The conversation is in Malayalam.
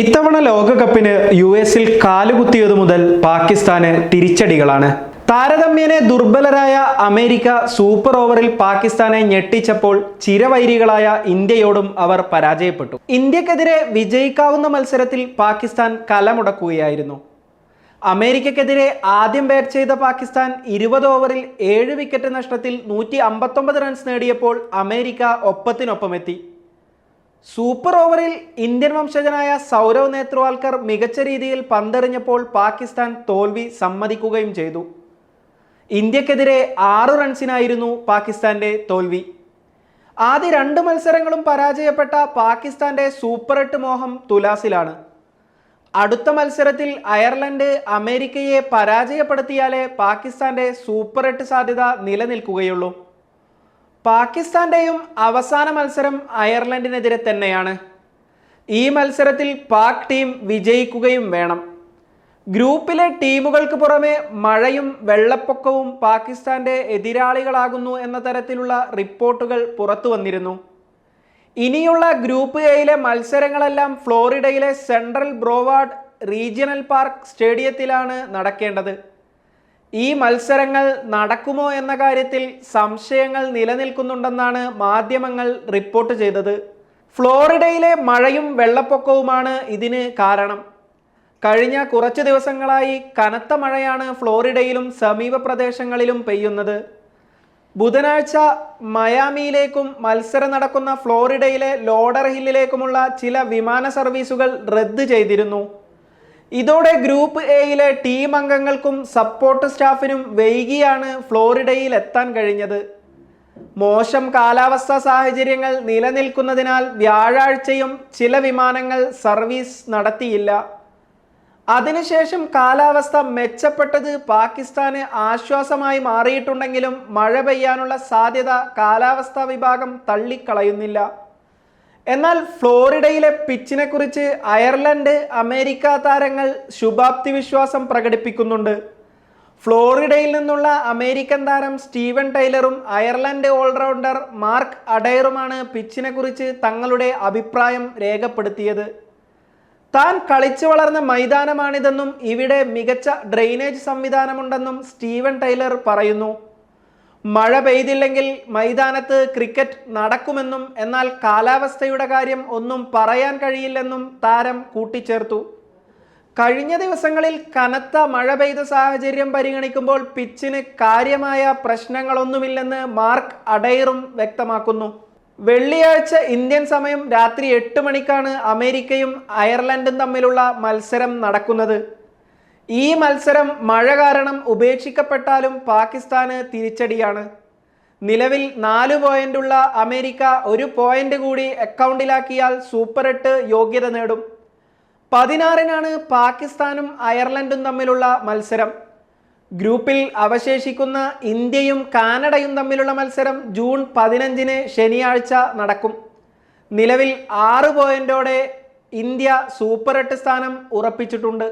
ഇത്തവണ ലോകകപ്പിന് യു എസിൽ കാലുകുത്തിയതു മുതൽ പാകിസ്ഥാന് തിരിച്ചടികളാണ്. താരതമ്യേന ദുർബലരായ അമേരിക്ക സൂപ്പർ ഓവറിൽ പാകിസ്ഥാനെ ഞെട്ടിച്ചപ്പോൾ ചിരവൈരികളായ ഇന്ത്യയോടും അവർ പരാജയപ്പെട്ടു. ഇന്ത്യക്കെതിരെ വിജയിക്കാവുന്ന മത്സരത്തിൽ പാകിസ്ഥാൻ കലമുടക്കുകയായിരുന്നു. അമേരിക്കക്കെതിരെ ആദ്യം ബാറ്റ് ചെയ്ത പാകിസ്ഥാൻ ഇരുപത് ഓവറിൽ ഏഴ് വിക്കറ്റ് നഷ്ടത്തിൽ നൂറ്റി റൺസ് നേടിയപ്പോൾ അമേരിക്ക ഒപ്പത്തിനൊപ്പമെത്തി. സൂപ്പർ ഓവറിൽ ഇന്ത്യൻ വംശജനായ സൗരവ് നേത്രവാൽക്കർ മികച്ച രീതിയിൽ പന്തെറിഞ്ഞപ്പോൾ പാകിസ്ഥാൻ തോൽവി സമ്മതിക്കുകയും ചെയ്തു. ഇന്ത്യക്കെതിരെ ആറു റൺസിനായിരുന്നു പാകിസ്ഥാന്റെ തോൽവി. ആദ്യ രണ്ട് മത്സരങ്ങളും പരാജയപ്പെട്ട പാകിസ്ഥാന്റെ സൂപ്പർ എട്ട് മോഹം തുലാസിലാണ്. അടുത്ത മത്സരത്തിൽ അയർലൻഡ് അമേരിക്കയെ പരാജയപ്പെടുത്തിയാലേ പാകിസ്ഥാന്റെ സൂപ്പർ എട്ട് സാധ്യത നിലനിൽക്കുകയുള്ളൂ. പാകിസ്ഥാന്റെയും അവസാന മത്സരം അയർലൻഡിനെതിരെ തന്നെയാണ്. ഈ മത്സരത്തിൽ പാക് ടീം വിജയിക്കുകയും വേണം. ഗ്രൂപ്പിലെ ടീമുകൾക്ക് പുറമെ മഴയും വെള്ളപ്പൊക്കവും പാകിസ്ഥാന്റെ എതിരാളികളാകുന്നു എന്ന തരത്തിലുള്ള റിപ്പോർട്ടുകൾ പുറത്തു വന്നിരുന്നു. ഇനിയുള്ള ഗ്രൂപ്പ് എയിലെ മത്സരങ്ങളെല്ലാം ഫ്ലോറിഡയിലെ സെൻട്രൽ ബ്രോവാർഡ് റീജിയണൽ പാർക്ക് സ്റ്റേഡിയത്തിലാണ് നടക്കേണ്ടത്. ഈ മത്സരങ്ങൾ നടക്കുമോ എന്ന കാര്യത്തിൽ സംശയങ്ങൾ നിലനിൽക്കുന്നുണ്ടെന്നാണ് മാധ്യമങ്ങൾ റിപ്പോർട്ട് ചെയ്തത്. ഫ്ലോറിഡയിലെ മഴയും വെള്ളപ്പൊക്കവുമാണ് ഇതിന് കാരണം. കഴിഞ്ഞ കുറച്ച് ദിവസങ്ങളായി കനത്ത മഴയാണ് ഫ്ലോറിഡയിലും സമീപ പ്രദേശങ്ങളിലും പെയ്യുന്നത്. ബുധനാഴ്ച മയാമിയിലേക്കും മത്സരം നടക്കുന്ന ഫ്ലോറിഡയിലെ ലോഡർ ഹില്ലിലേക്കുമുള്ള ചില വിമാന സർവീസുകൾ റദ്ദ് ചെയ്തിരുന്നു. ഇതോടെ ഗ്രൂപ്പ് എയിലെ ടീം അംഗങ്ങൾക്കും സപ്പോർട്ട് സ്റ്റാഫിനും വൈകിയാണ് ഫ്ലോറിഡയിൽ എത്താൻ കഴിഞ്ഞത്. മോശം കാലാവസ്ഥാ സാഹചര്യങ്ങൾ നിലനിൽക്കുന്നതിനാൽ വ്യാഴാഴ്ചയും ചില വിമാനങ്ങൾ സർവീസ് നടത്തിയില്ല. അതിനുശേഷം കാലാവസ്ഥ മെച്ചപ്പെട്ടത് പാകിസ്ഥാന് ആശ്വാസമായി മാറിയിട്ടുണ്ടെങ്കിലും മഴ പെയ്യാനുള്ള സാധ്യത കാലാവസ്ഥാ വിഭാഗം തള്ളിക്കളയുന്നില്ല. എന്നാൽ ഫ്ലോറിഡയിലെ പിച്ചിനെ കുറിച്ച് അയർലൻഡ് അമേരിക്ക താരങ്ങൾ ശുഭാപ്തി വിശ്വാസം പ്രകടിപ്പിക്കുന്നുണ്ട്. ഫ്ലോറിഡയിൽ നിന്നുള്ള അമേരിക്കൻ താരം സ്റ്റീവൻ ടൈലറും അയർലൻഡ് ഓൾറൗണ്ടർ മാർക്ക് അഡയറുമാണ് പിച്ചിനെ കുറിച്ച് തങ്ങളുടെ അഭിപ്രായം രേഖപ്പെടുത്തിയത്. താൻ കളിച്ചു വളർന്ന മൈതാനമാണിതെന്നും ഇവിടെ മികച്ച ഡ്രെയിനേജ് സംവിധാനമുണ്ടെന്നും സ്റ്റീവൻ ടൈലർ പറയുന്നു. മഴ പെയ്തില്ലെങ്കിൽ മൈതാനത്ത് ക്രിക്കറ്റ് നടക്കുമെന്നും എന്നാൽ കാലാവസ്ഥയുടെ കാര്യം ഒന്നും പറയാൻ കഴിയില്ലെന്നും താരം കൂട്ടിച്ചേർത്തു. കഴിഞ്ഞ ദിവസങ്ങളിൽ കനത്ത മഴ പെയ്ത സാഹചര്യം പരിഗണിക്കുമ്പോൾ പിച്ചിന് കാര്യമായ പ്രശ്നങ്ങളൊന്നുമില്ലെന്ന് മാർക്ക് അഡൈറും വ്യക്തമാക്കുന്നു. വെള്ളിയാഴ്ച ഇന്ത്യൻ സമയം രാത്രി എട്ട് മണിക്കാണ് അമേരിക്കയും അയർലൻഡും തമ്മിലുള്ള മത്സരം നടക്കുന്നത്. ഈ മത്സരം മഴ കാരണം ഉപേക്ഷിക്കപ്പെട്ടാലും പാകിസ്ഥാന് തിരിച്ചടിയാണ്. നിലവിൽ നാല് പോയിന്റുള്ള അമേരിക്ക ഒരു പോയിന്റ് കൂടി അക്കൗണ്ടിലാക്കിയാൽ സൂപ്പർ എട്ട് യോഗ്യത നേടും. പതിനാറിനാണ് പാകിസ്ഥാനും അയർലൻഡും തമ്മിലുള്ള മത്സരം. ഗ്രൂപ്പിൽ അവശേഷിക്കുന്ന ഇന്ത്യയും കാനഡയും തമ്മിലുള്ള മത്സരം ജൂൺ പതിനഞ്ചിന് ശനിയാഴ്ച നടക്കും. നിലവിൽ ആറ് പോയിന്റോടെ ഇന്ത്യ സൂപ്പർ എട്ട് സ്ഥാനം ഉറപ്പിച്ചിട്ടുണ്ട്.